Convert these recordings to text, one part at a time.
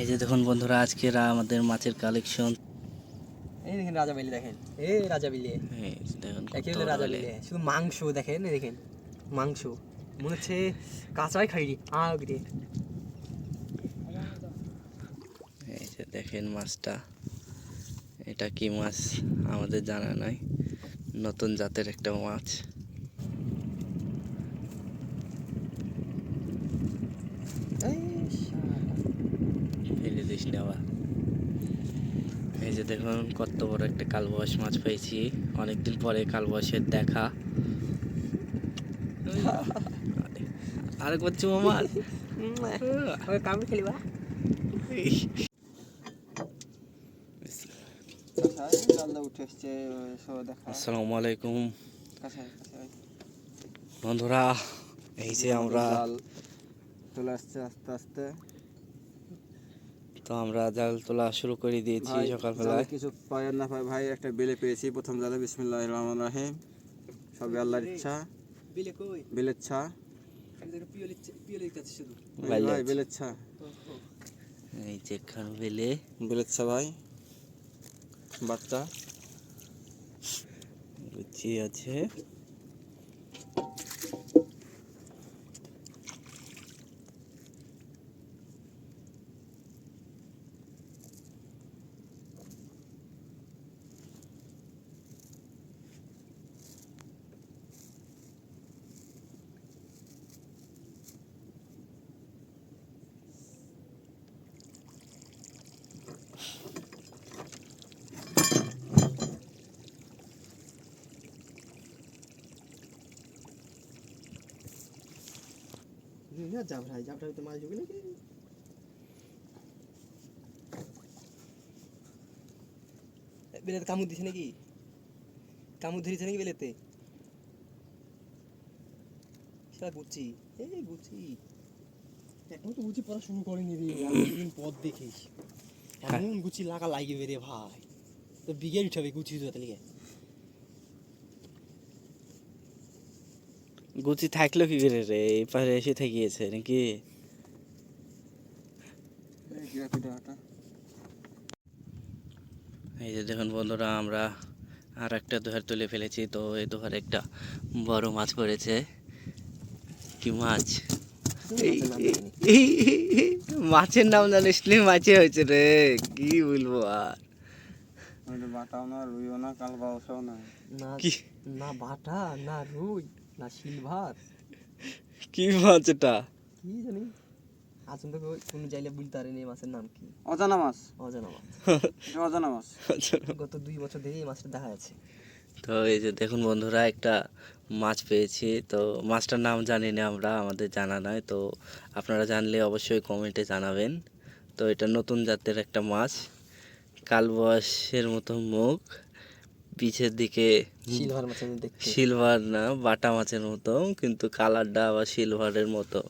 এই যে দেখুন বন্ধুরা আজকের আমাদের মাছের কালেকশন এই দেখেন রাজা বিলি দেখেন। এই রাজা বিলি। দেখুন রাজা বেলে। শুধু মাংস দেখেন এই দেখেন মাংস। মনে হচ্ছে কাঁচাই খাইনি আগরে এই যে দেখেন মাছটা। এটা কি মাছ? আমাদের জানা নাই। নতুন জাতের একটা মাছ ফেলে দিস নেওয়া এই যে দেখুন কত বড় একটা কালবাস মাছ পেয়েছি। অনেকদিন পরে কালবাসের দেখা। আরেক বাচ্চা মামার কামড় খেলিবা আসসালামু আলাইকুম। বন্ধুরা, এই যে আমরা চলে আসছে আস্তে আস্তে। তো আমরা জাল তোলা শুরু করে দিয়েছি সকালবেলা কিছু পায় না পায় ভাই একটা বেলে পেয়েছি। প্রথম জালে বিসমিল্লাহ রহমান রাহিম। সবই আল্লাহর ইচ্ছা। বিলে কই? বেলের ছা ভাই। বেলের ছা এই যে খান বেলে। বেলের ছা ভাই। বাচ্চা। গুচি আছে। না ভাই যাবটা তো মাছ ঢুকে নাকি? বেলেতে কামড় দিছে নাকি? কামড় ধরেছে নাকি বেলেতে? সেটা গুচি এই গুচি এখন তো গুচি পড়া শুরু করেনি রে দিন পথ দেখিস। এমন গুচি লাগা লাগবে রে ভাই। তো বিঘে উঠাবে গুচি উঠাতে লিগে গুচি থাকল কি করে রে? এই পারে এসে থাকিয়েছে নাকি? এই যে দেখুন বন্ধুরা আমরা আর একটা দোহার তুলে ফেলেছি। তো এই দোহার একটা বড় মাছ পড়েছে। কি মাছ? মাছের নাম জানিস নি? মাছে হয়েছে রে। কি বলব আর? বাটাও না রুইও না কাল বাউসাও না না কি না বাটা না রুই। না সিলভার কি মাছ এটা? কি জানি? আছেন তো কোনো চাইলে বুঝতে পারেনি এই মাছের নাম কি। অজানা মাছ। অজানা মাছ। অজানা মাছ। গত দুই বছর ধরে এই মাছটা দেখা যাচ্ছে। তো এই যে দেখুন বন্ধুরা একটা মাছ পেয়েছি। তো মাছটার নাম জানি না আমরা আমাদের জানা নাই। তো আপনারা জানলে অবশ্যই কমেন্টে জানাবেন। তো এটা নতুন জাতের একটা মাছ। কালবয়সের মতো মুখ। পিছের দিকে সিলভার মাছের দেখতে। সিলভার না বাটা মাছের মতো কিন্তু কালারটা আবার সিলভারের মতো।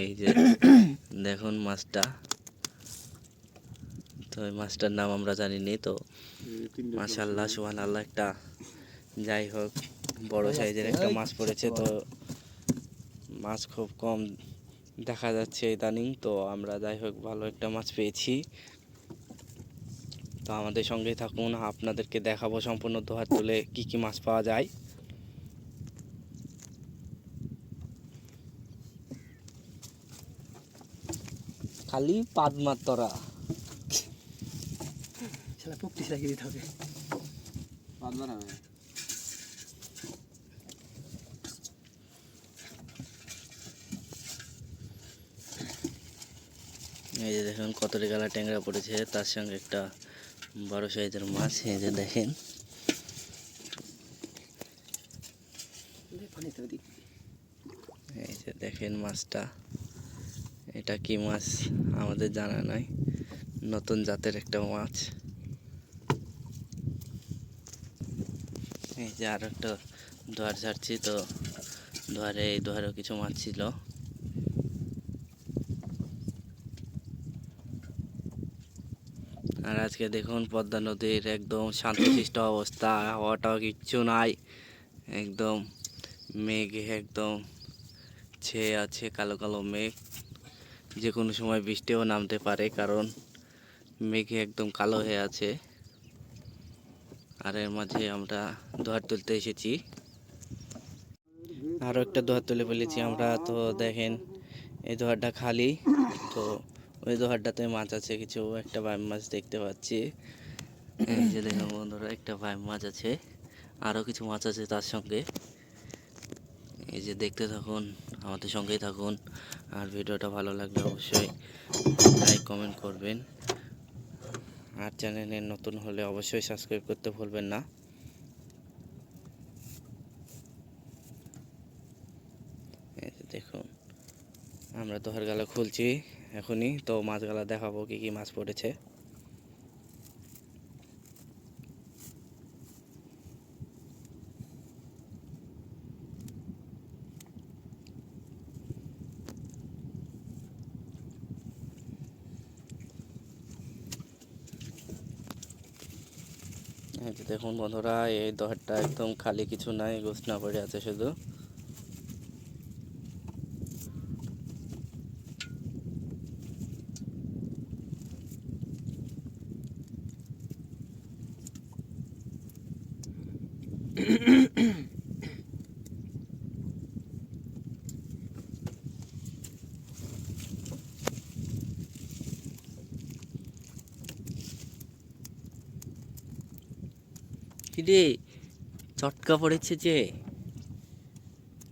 এই যে দেখুন মাছটা। তো এই মাছটার নাম আমরা জানি নি তো মাশাল্লাহ সুহান আল্লাহ একটা যাই হোক বড় সাইজের একটা মাছ পড়েছে তো মাছ খুব কম দেখা যাচ্ছে ইদানিং তো আমরা যাই হোক ভালো একটা মাছ পেয়েছি। তো আমাদের সঙ্গেই থাকুন আপনাদেরকে দেখাবো সম্পূর্ণ দোহার তুলে কি কি মাছ পাওয়া যায়। খালি পাদ মার তোরা। শালা পকটিস লাগিয়ে দিতে হবে হবে এই যে দেখুন কত গালা ট্যাংরা পড়েছে তার সঙ্গে একটা বড় সাইজের মাছ এই যে দেখেন। এই যে দেখেন মাছটা। এটা কি মাছ? আমাদের জানা নাই। নতুন জাতের একটা মাছ। এই যে আর একটা দোয়ার ছাড়ছি তো দোয়ারে এই দোয়ারেও কিছু মাছ ছিল আর আজকে দেখুন পদ্মা নদীর একদম শান্তশিষ্ট অবস্থা, হওয়াটাও কিচ্ছু নাই, একদম মেঘ একদম ছেয়ে আছে, কালো কালো মেঘ। যে কোনো সময় বৃষ্টিও নামতে পারে, কারণ মেঘে একদম কালো হয়ে আছে। আর এর মাঝে আমরা দোহার তুলতে এসেছি। আরও একটা দোহার তুলে ফেলেছি আমরা, তো দেখেন এই দোহারটা খালি, তো ওই দোহারটাতে মাছ আছে, কিছু একটা বাইম মাছ দেখতে পাচ্ছি। এই যে দেখুন বন্ধুরা, একটা বাইম মাছ আছে আরও কিছু মাছ আছে তার সঙ্গে। এই যে দেখতে থাকুন, আমাদের সঙ্গেই থাকুন, আর ভিডিওটা ভালো লাগলে অবশ্যই লাইক কমেন্ট করবেন। আর চ্যানেলে নতুন হলে অবশ্যই সাবস্ক্রাইব করতে ভুলবেন না। দেখুন, আমরা দোহার গালা খুলছি। এখনই, তো মাছ গালা দেখাবো কি কি মাছ পড়েছে। দেখুন বন্ধুরা, এই দোহারটা একদম খালি কিছু নাই গোসনা পড়ে আছে শুধু। কিরে চটকা পড়েছে যে।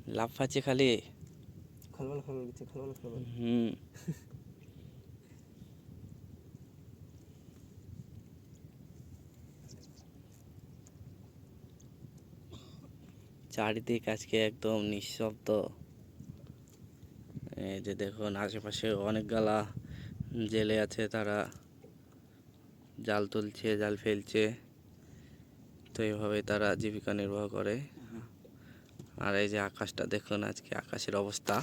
লাভ আছে খালি। খলবল খলবল হুম। চারিদিক আজকে একদম নিঃশব্দ। এই যে দেখুন, আশেপাশে অনেক গালা জেলে আছে তারা। জাল তুলছে, জাল ফেলছে। তো এইভাবে তারা জীবিকা নির্বাহ করে। আর এই যে আকাশটা দেখুন, আজকে আকাশের অবস্থা।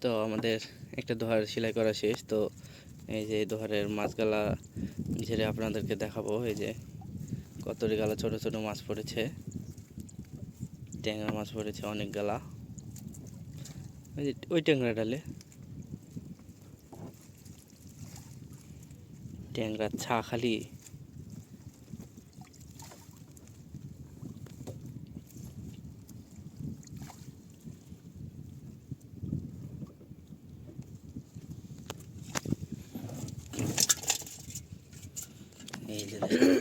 তো আমাদের একটা দোহার সেলাই করা শেষ, তো এই যে এই দোহারের মাছগালা ঝেড়ে আপনাদেরকে দেখাবো, এই যে কতরি গালা ছোট ছোট মাছ পড়েছে, ট্যাংরা মাছ পড়েছে অনেক গালা। ওই যে ওই ট্যাংরা ডালে। ট্যাংরা ছা খালি এই যে দেখুন,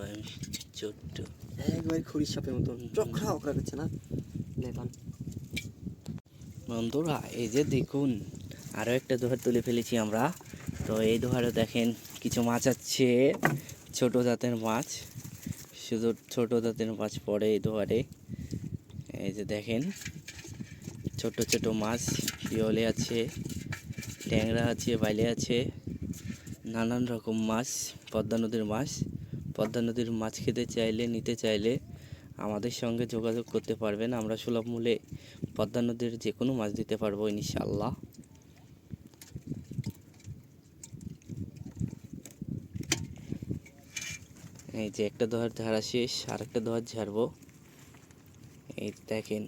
ভাই ছোট্ট একবার খড়ির সাপের মতন চক্রা অকরা করছে না লেপান বন্ধুরা, এই যে দেখুন আরও একটা দোহার তুলে ফেলেছি আমরা। তো এই দোহারে দেখেন, কিছু মাছ আছে, ছোট জাতের মাছ। শুধু ছোট জাতের মাছ পড়ে এই দোহারে। এই যে দেখেন, ছোট ছোট মাছ পিওলে আছে, ট্যাংরা আছে, বাইলে আছে, নানান রকম মাছ, পদ্মা নদীর মাছ। পদ্মা নদীর মাছ খেতে চাইলে, নিতে চাইলে আমাদের সঙ্গে যোগাযোগ করতে পারবেন। আমরা সুলভ মূল্যে পদ্মা নদীর যে কোনো মাছ দিতে পারব ইনশাল্লাহ এই যে একটা দোহার ঝাড়া শেষ, আর একটা দোহার ঝাড়বো। এই দেখেন।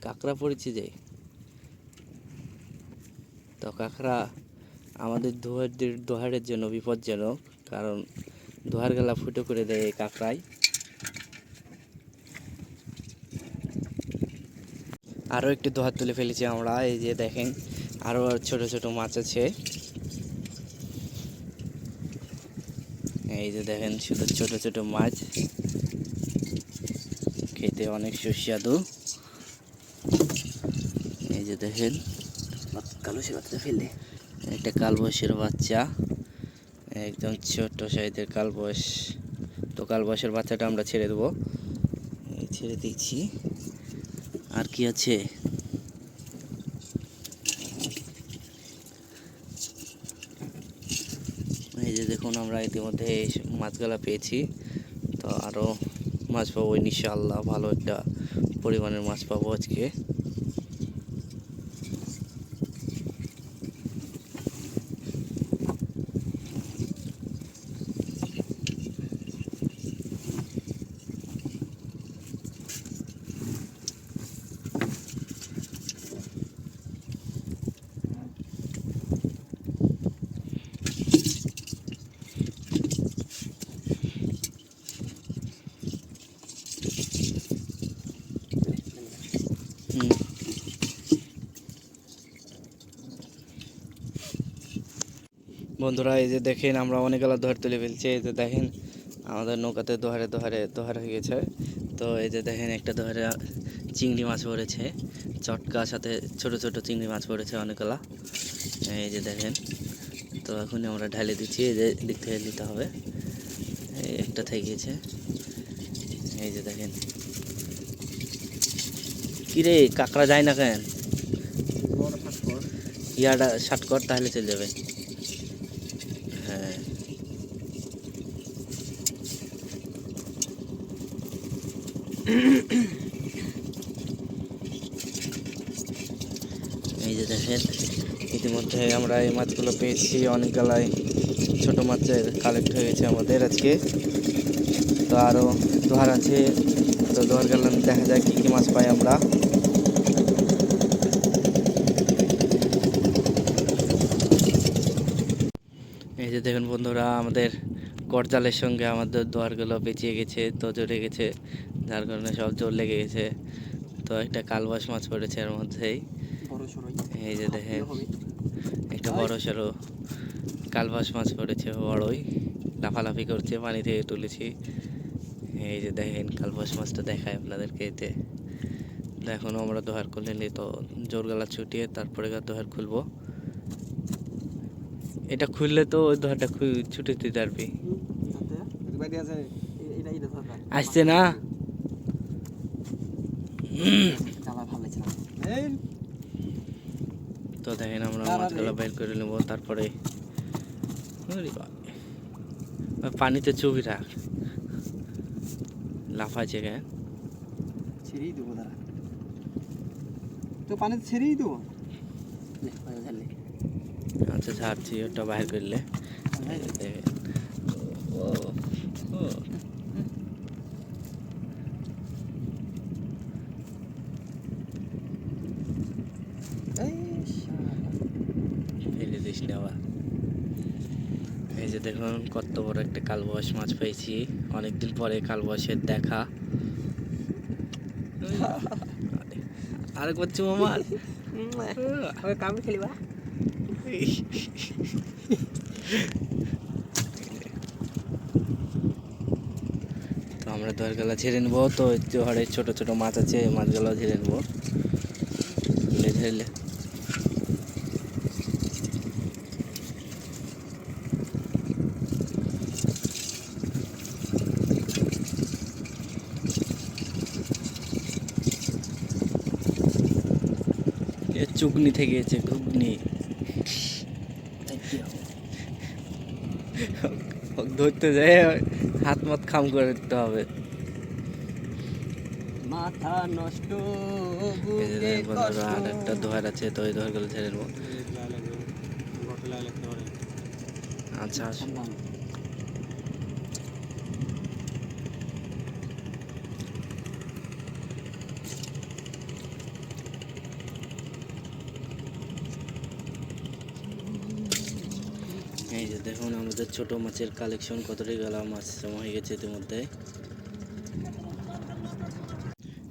কাঁকড়া পড়েছে যে। তো কাঁকড়া আমাদের দোহারদের, দোহারের জন্য বিপজ্জনক, কারণ দোহার গলা ফুটো করে দেয় এই কাঁকড়ায় আরও একটি দোহার তুলে ফেলেছি আমরা, এই যে দেখেন, আরও ছোট ছোট মাছ আছে। এই যে দেখেন, শুধু ছোট ছোট মাছ। খেতে অনেক সুস্বাদু। এই যে দেখেন, কালো সে ফেললে। একটা কালবয়সের বাচ্চা, একদম ছোট্ট সাইজের কালবয়স। তো কালবয়সের বাচ্চাটা আমরা ছেড়ে দেবো। ছেড়ে দিচ্ছি। আর কি আছে? এই যে দেখুন, আমরা ইতিমধ্যে মাছগুলা পেয়েছি। তো আরও মাছ পাবো ইনশাআল্লাহ, ভালো একটা পরিমাণের মাছ পাবো আজকে। বন্ধুরা এই যে দেখেন আমরা অনেকগুলো দোহার তুলে ফেলছি। এই যে দেখেন আমাদের নৌকাতে দোহারে দোহারে দোহার হয়ে গেছে। তো এই যে দেখেন একটা দোহারে চিংড়ি মাছ পড়েছে। চটকা সাথে ছোট ছোট চিংড়ি মাছ পড়েছে অনেকগুলা। এই যে দেখেন তো এখন আমরা ঢালে দিচ্ছি। এই যে দিক থেকে দিতে হবে। এই একটা থেকে গেছে। এই যে দেখেন। কিরে কাঁকড়া যায় না কেন? ইয়াটা শার্ট কর তাহলে চলে যাবে। এই যে দেখেন, ইতিমধ্যে আমরা এই মাছগুলো পেয়েছি অনেকগুলাই ছোট মাছের কালেক্ট হয়ে গেছে আমাদের আজকে। তো আরও দোহার আছে, তো দোহার গেলাম, দেখা যায় কী কী মাছ পাই আমরা। এই যে দেখুন বন্ধুরা, আমাদের করজালের সঙ্গে আমাদের দোয়ারগুলো বেঁচিয়ে গেছে, তো জড়ে গেছে, যার কারণে সব জোর লেগে গেছে। তো একটা কালবাস মাছ পড়েছে এর মধ্যেই। এই যে দেখেন একটা বড় সড়ো কালবাস মাছ পড়েছে বড়ই লাফালাফি করছে পানি থেকে তুলেছি। এই যে দেখেন কালবাস মাছটা দেখায় আপনাদেরকে এতে তো এখনও আমরা দোহার খুলে নিই তো জোর গলা ছুটিয়ে তারপরে গা দোহার খুলবো। এটা খুললে তো ওই দোহারটা ছুটে দিতে পারবি আসছে না জ্বালা ভালো লাগছে না এই তো দেখেন আমরা মাছগুলো বের করে নেব তারপরে পানিতে চুবি রাখ। লাফাচ্ছে কেন ছেড়েই দেবো দাঁড়া। তো পানিতে ছেড়েই দেবো। আচ্ছা ছাড়ছি ওটা বাইর করলে। এই যে দেখেন। ও, ও। এই শালা। ফেলে দিস না আবার এই যে দেখুন কত বড় একটা কালবাস মাছ পেয়েছি। অনেকদিন পরে কালবাসের দেখা। আরেকবার চুমা মার ওই কামড় খেলিবা তো আমরা দরগালা ছেড়ে নেব। তো জোহরে ছোট ছোট মাছ আছে মাছগুলো ঝেড়ে নেব। ঝেড়ে চুগনি থেকে গেছে ঘুগনি। ধরতে যায় হাত মাত খাম করে দিতে হবে। মাথা নষ্ট আর একটা দোহার আছে তো ওই দোহারগুলো ছেড়ে নেব আচ্ছা এই যে দেখুন, আমাদের ছোট মাছের কালেকশন কতটি গেলা মাছ জমা হয়ে গেছে ইতিমধ্যে।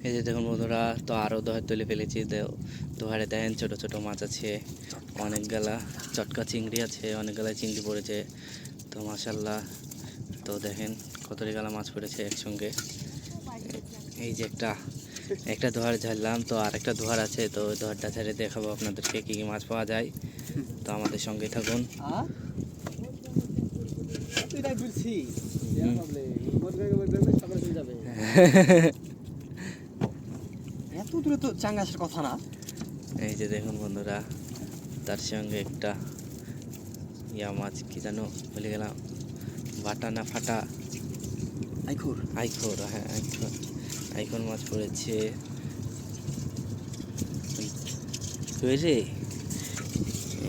এই যে দেখুন বন্ধুরা, তো আরও দোহার তুলে ফেলেছি। দোহারে দেখেন, ছোট ছোট মাছ আছে, অনেক গেলা। চটকা চিংড়ি আছে, অনেক গেলা চিংড়ি পড়েছে। তো মাসাল্লাহ তো দেখেন কতটি গেলা মাছ পড়েছে একসঙ্গে। এই যে একটা একটা দোহার ঝাড়লাম, তো আর একটা দোহার আছে। তো দোহারটা ছেড়ে দেখাবো আপনাদেরকে কী কী মাছ পাওয়া যায়। তো আমাদের সঙ্গে থাকুন। যাবে। এত দূরে তো চাঙ্গা আসার কথা না? এই যে দেখুন বন্ধুরা তার সঙ্গে একটা ইয়া মাছ কি জানো ভুলে গেলাম বাটা না ফাটা আইখুর। আইখোর হ্যাঁ আইখোর। আইখোর মাছ পড়েছে।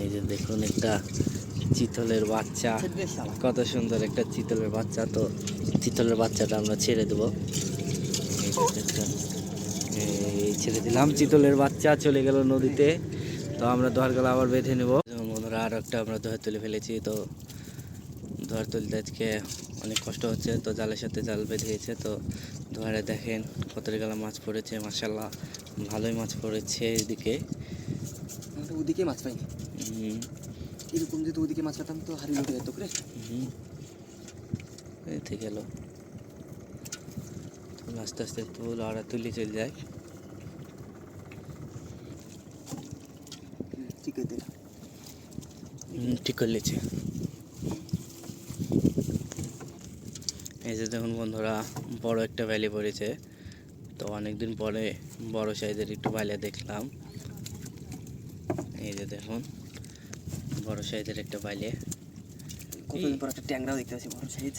এই যে দেখুন একটা চিতলের বাচ্চা। কত সুন্দর একটা চিতলের বাচ্চা। তো চিতলের বাচ্চাটা আমরা ছেড়ে দেবো। এই ছেড়ে দিলাম। চিতলের বাচ্চা চলে গেল নদীতে। তো আমরা দোয়ারগুলো আবার বেঁধে নেব। বন্ধুরা আর একটা আমরা দোয়ার তুলে ফেলেছি। তো দোয়ার তুলতে আজকে অনেক কষ্ট হচ্ছে। তো জালের সাথে জাল বেঁধেছে। তো দোয়ারে দেখেন কত গেলা মাছ পড়েছে মাসাল্লাহ ভালোই মাছ পড়েছে এদিকে। ওদিকে মাছ পাইনি। এরকম যদি ওদিকে মাছ কাটাম তো হারিয়ে উঠে যেত করে থেকে গেল। আস্তে আস্তে তো আর তুলি চলে যায়। ঠিক আছে। হুম, ঠিক করে এই যে দেখুন বন্ধুরা বড় একটা ভ্যালি পড়েছে। তো অনেকদিন পরে বড় সাইজের একটু ভ্যালি দেখলাম। এই যে দেখুন। বড় সাইজের একটা ভ্যালি কতদিন পর একটা ট্যাংরাও দেখতে পাচ্ছি বড় সাইজ।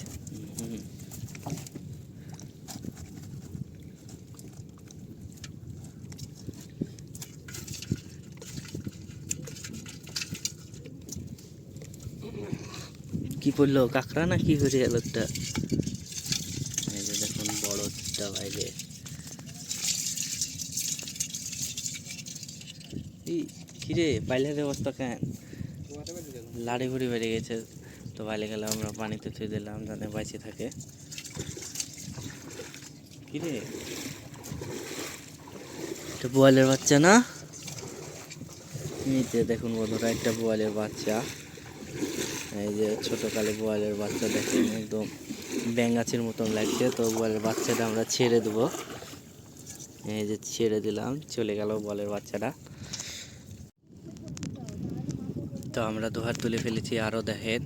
কি পড়ল? কাঁকড়া না কি হয়ে গেল একটা? দেখুন বড় একটা বাইরে এই কিরে বাইলের অবস্থা কেন লাড়ি ভুড়ি বেড়ে গেছে। তো বাইরে গেলে আমরা পানিতে থুই দিলাম যাতে বাইচে থাকে। কিরে এটা বোয়ালের বাচ্চা না? যে দেখুন বন্ধুরা, একটা বোয়ালের বাচ্চা। এই যে ছোট কালে বোয়ালের বাচ্চা দেখুন, একদম ব্যাঙ্গাচির মতন লাগছে। তো বোয়ালের বাচ্চাটা আমরা ছেড়ে দেবো। এই যে ছেড়ে দিলাম, চলে গেল বলের বাচ্চাটা। তো আমরা দোহার তুলে ফেলেছি আরও দেখেন।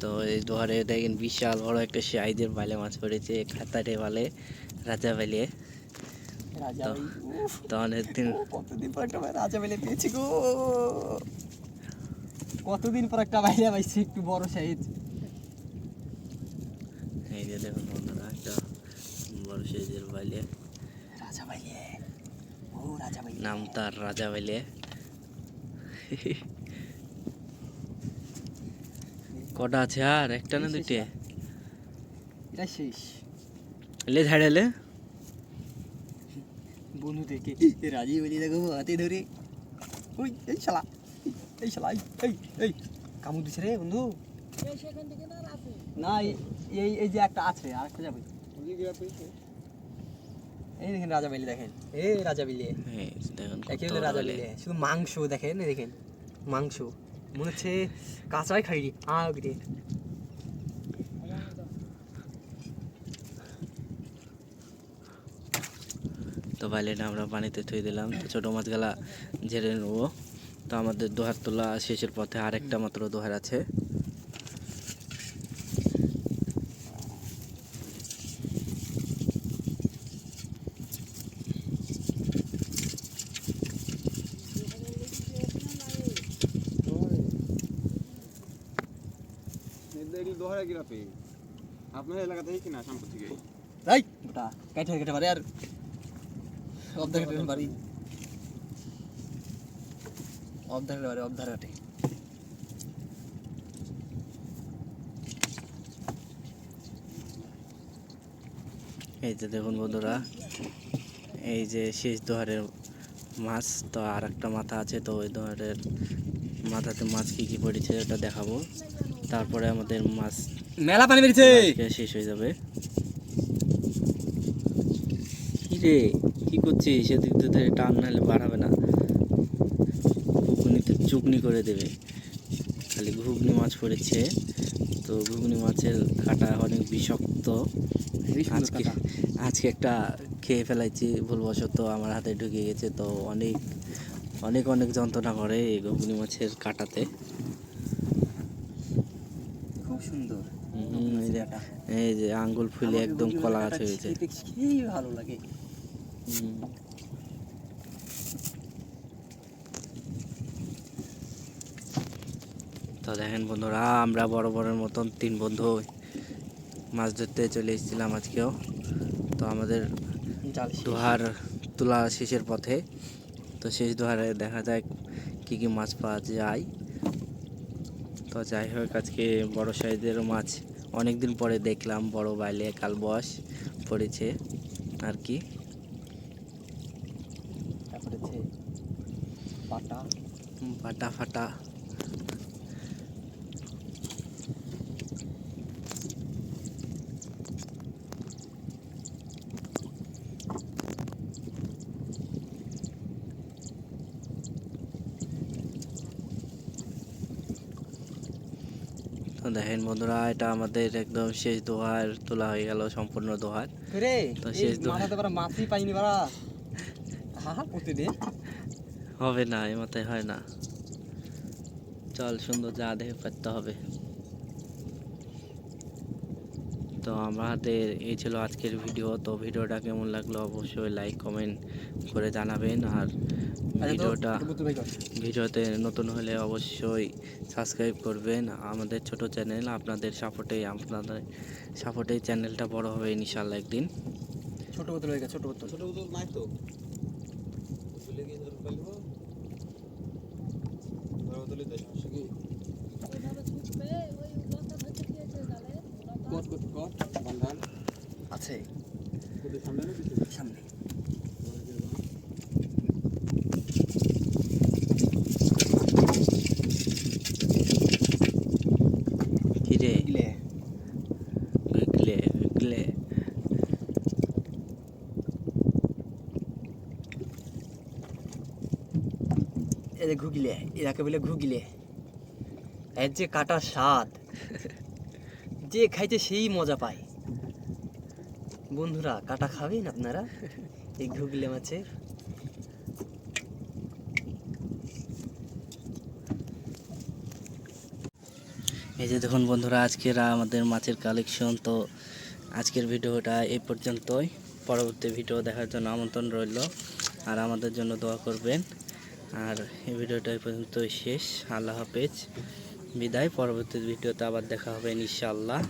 তো এই দোহারে দেখেন বিশাল বড় একটা সাইজের বালে মাছ পড়েছে খাতারে বালে রাজা রাজা তো- অনেকদিন কতদিন পর একটা রাজা বেলে পেয়েছি গো। কতদিন পর একটা বাইরে পাইছি একটু বড় সাইজ এই যে দেখুন বন্ধুরা একটা বড় সাইজের বালিয়ে রাজা বাইলে ও রাজা বাইলে নাম তার রাজা বালিয়ে কটা আছে? আর একটা না দুইটে? এটা শেষ। লে ঝাড়ালে বন্ধু থেকে রাজি বলি দেখো হাতে ধরে। ওই এই শালা এই শালা এই, এই এই কামড় দিছে রে বন্ধু। না এই- এই এই যে একটা আছে আর একটা যাবে। এই দেখেন রাজা বেলি দেখেন। এই রাজা বেলি। দেখুন রাজা বালি। বেলি। শুধু মাংস দেখেন এই দেখেন। মাংস। মনে হচ্ছে কাঁচাই খাইনি। আগে তো বাইলেটা আমরা পানিতে থুই দিলাম। তো ছোটো মাছগুলা ঝেড়ে নেব। তো আমাদের দোহার তোলা শেষের পথে আরেকটা মাত্র দোহার আছে। আপনার গোটা কাইটে কেটে পারে আর অবধার অবধার অবধার এই যে দেখুন বন্ধুরা, এই যে শেষ দোহারের মাছ, তো আর একটা মাথা আছে, তো ওই দোহারের মাথাতে মাছ কি কি পড়েছে ওটা দেখাবো। তারপরে আমাদের মাছ মেলা পানি বেরিয়েছে। শেষ হয়ে যাবে। কি রে কি করছিস? সেদিক থেকে টান নাহলে বাড়াবে না। ঘুগনিতে চুকনি করে দেবে। খালি ঘুগনি মাছ পড়েছে। তো ঘুগনি মাছের কাটা অনেক বিষাক্ত। আজকে আজকে একটা খেয়ে ফেলাইছি ভুলবশত আমার হাতে ঢুকে গেছে। তো অনেক অনেক অনেক যন্ত্রণা করে এই ঘুগনি মাছের কাটাতে খুব সুন্দর হুম, এই যে আঙ্গুল ফুলে একদম কলা গাছ হয়েছে খেয়েই ভালো লাগে। তো দেখেন বন্ধুরা আমরা বড় বড়ের মতন তিন বন্ধু মাছ ধরতে চলে এসেছিলাম আজকেও। তো আমাদের। দোহার তোলা শেষের পথে। তো শেষ দোহারে দেখা যায় কি কি মাছ পাওয়া যায়। তো যাই হোক আজকে বড় সাইজের মাছ অনেক দিন পরে দেখলাম বড় বাইলে কাল বস পড়েছে আর কি। পাটা ফাটা। দেখেন বন্ধুরা এটা আমাদের একদম শেষ দোহার তোলা হয়ে গেল সম্পূর্ণ দোহার। তো শেষ মাছই পাইনি বাড়া হবে না এ মাথায় হয় না। চল সুন্দর যা দেখে পারতে হবে। তো আমাদের এই ছিল আজকের ভিডিও। তো ভিডিওটা কেমন লাগল অবশ্যই লাইক কমেন্ট করে জানাবেন। আর ভিডিওটা ভিডিওতে নতুন হলে অবশ্যই সাবস্ক্রাইব করবেন। আমাদের ছোট চ্যানেল আপনাদের সাপোর্টে আপনাদের সাপোর্টেই চ্যানেলটা বড় হবে ইনশাল্লাহ একদিন। ছোট বোতল হয়ে গেছে ছোট বোতল। ছোট বোতল নাই তো। গিয়ে ধরে ফেলব বড় বোতলে দেশ সমস্যা কি কট কট কট বান্ধান আছে কোথায় সামনে না পিছনে সামনে কিরে গিলে গুগলে গুগলে এই যে ঘুগলে এরাকে বলে ঘুগলে। এর যে কাটা স্বাদ যে খাইতে সেই মজা পায়। বন্ধুরা কাটা খাবেন আপনারা? এই ঘুগলে মাছের। এই যে দেখুন বন্ধুরা আজকের আমাদের মাছের কালেকশন তো আজকের ভিডিওটা এই পর্যন্তই। পরবর্তী ভিডিও দেখার জন্য আমন্ত্রণ রইল। আর আমাদের জন্য দোয়া করবেন। আর এই ভিডিওটা এই পর্যন্তই শেষ। আল্লাহ হাফেজ। বিদায়। পরবর্তী ভিডিওতে আবার দেখা হবে ইনশাআল্লাহ।